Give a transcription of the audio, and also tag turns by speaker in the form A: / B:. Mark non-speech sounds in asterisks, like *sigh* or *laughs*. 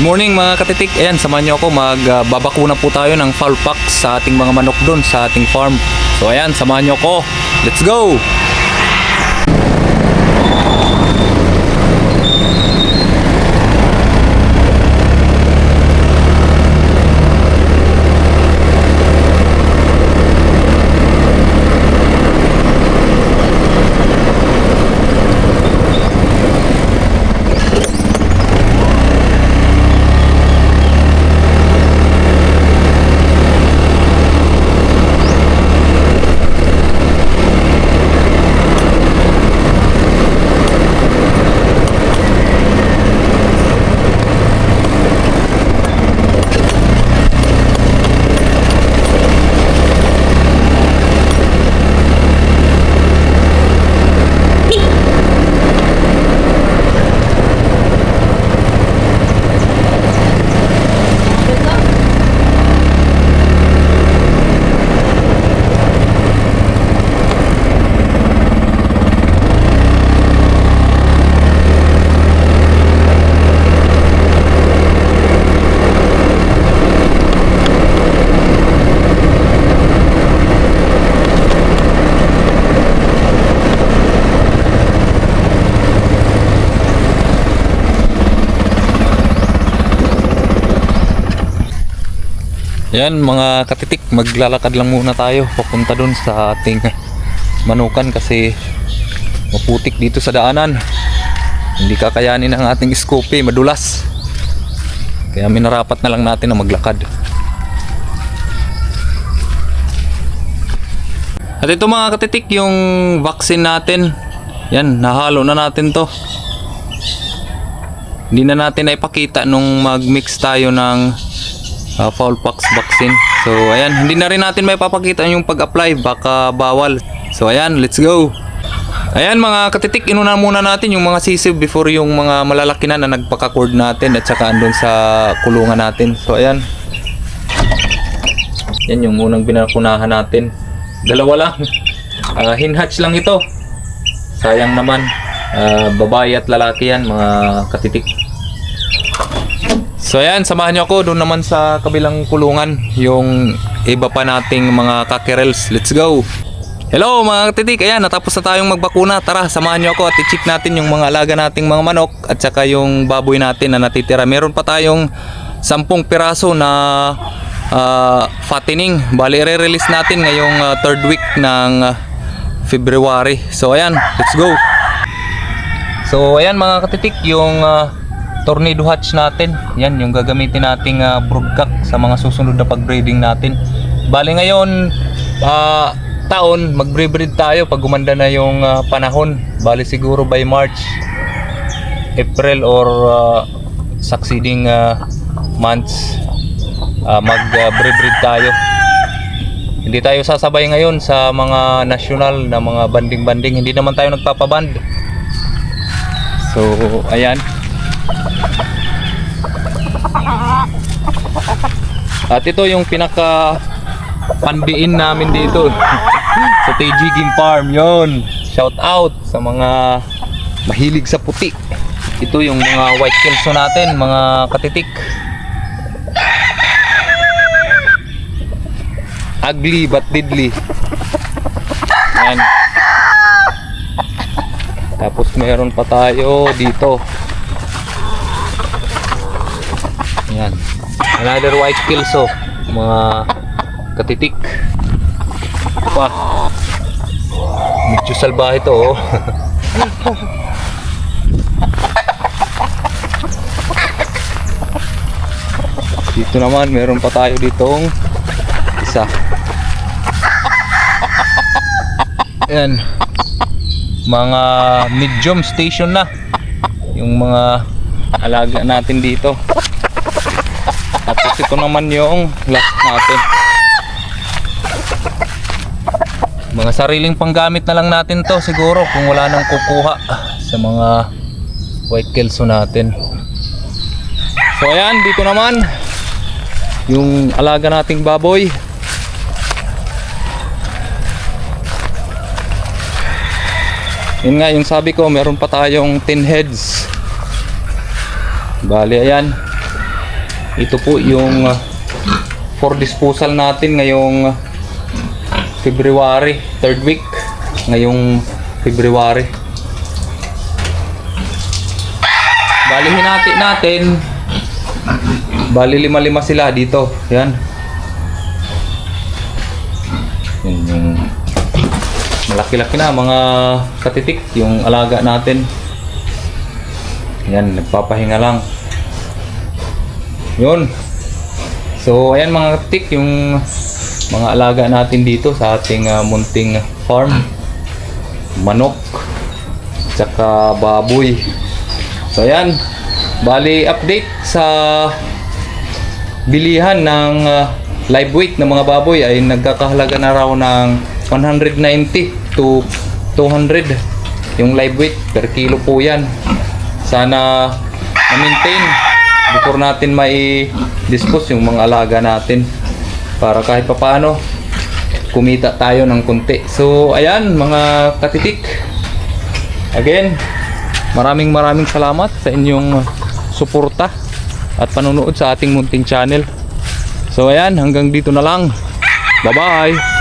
A: Good morning mga katitik. Ayan, samahan nyo ako. Magbabakuna po tayo ng fowl pox sa ating mga manok doon sa ating farm. So ayan, samahan nyo ako. Let's go! Yan mga katitik, maglalakad lang muna tayo papunta doon sa ating manukan kasi maputik dito sa daanan. Hindi kakayanin ang ating scope, madulas. Kaya minarapat na lang natin na maglakad. At ito mga katitik, yung vaccine natin. Yan, nahalo na natin to. Hindi na natin naipakita nung mag-mix tayo ng uh, fowl pox vaccine. So ayan, hindi na rin natin may papakita yung pag-apply, baka bawal. So ayan, let's go. Ayan mga katitik, inuna muna natin yung mga sisiw before yung mga malalaki na na nagpaka-cord natin at saka andun sa kulungan natin. So ayan. Yan yung unang binakunahan natin. Dalawa lang. *laughs* Ah, hinhatch lang ito. Sayang naman. Ah, babae at lalaki yan mga katitik. So ayan, samahan niyo ako doon naman sa kabilang kulungan yung iba pa nating mga kakirels. Let's go! Hello mga katitik, ayan natapos na tayong magbakuna. Tara, samahan niyo ako at i-check natin yung mga alaga nating mga manok at saka yung baboy natin na natitira. Meron pa tayong 10 piraso na ah, fattening. Bali, re-release natin ngayong ah, third week ng ah, February. So ayan, let's go! So ayan mga katitik, yung ah, tornado hatch natin. Yan yung gagamitin nating uh, broodcock sa mga susunod na pag-breeding natin. Bali ngayon ah, taon mag-breed tayo pag gumanda na yung ah, panahon. Bali siguro by March, April or ah, succeeding ah, months ah, mag-breed tayo. Hindi tayo sasabay ngayon sa mga national na mga banding-banding. Hindi naman tayo nagpapaband. So, ayan. At ito yung pinaka pandiin namin dito *laughs* sa TG Game Farm. Yon. Shout out sa mga mahilig sa puti. Ito yung mga white kelso natin, mga katitik. Ugly but deadly. Yan. Tapos meron pa tayo dito. Yan. Another white kills oh. Mga katitik. Pa. Medyo salbahe to oh. *laughs* dito naman meron pa tayo ditong isa. Yan. Mga medium station na. Yung mga alaga natin dito. Tapos ito naman yung last natin. Mga sariling panggamit na lang natin to siguro kung wala nang kukuha sa mga white kelso natin. So ayan, dito naman yung alaga nating baboy. Yun nga, yung sabi ko, meron pa tayong 10 heads. Bali, ayan. Ito po yung uh, for disposal natin ngayong uh, February, third week ngayong February. Bali hinati natin. Bali lima-lima sila dito. Yan. Yan yung malaki-laki na mga katitik yung alaga natin. Yan, nagpapahinga lang. Yun. So, ayan mga katitik yung mga alaga natin dito sa ating ah, munting farm. Manok. Tsaka baboy. So, ayan. Bali, update sa bilihan ng ah, live weight ng mga baboy ay nagkakahalaga na raw ng 190 to 200 yung live weight per kilo po yan sana ma-maintain before natin mai dispose yung mga alaga natin para kahit papaano kumita tayo ng konti. So ayan mga katitik. Again maraming maraming salamat sa inyong suporta at panunood sa ating munting channel. So ayan hanggang dito na lang. Bye bye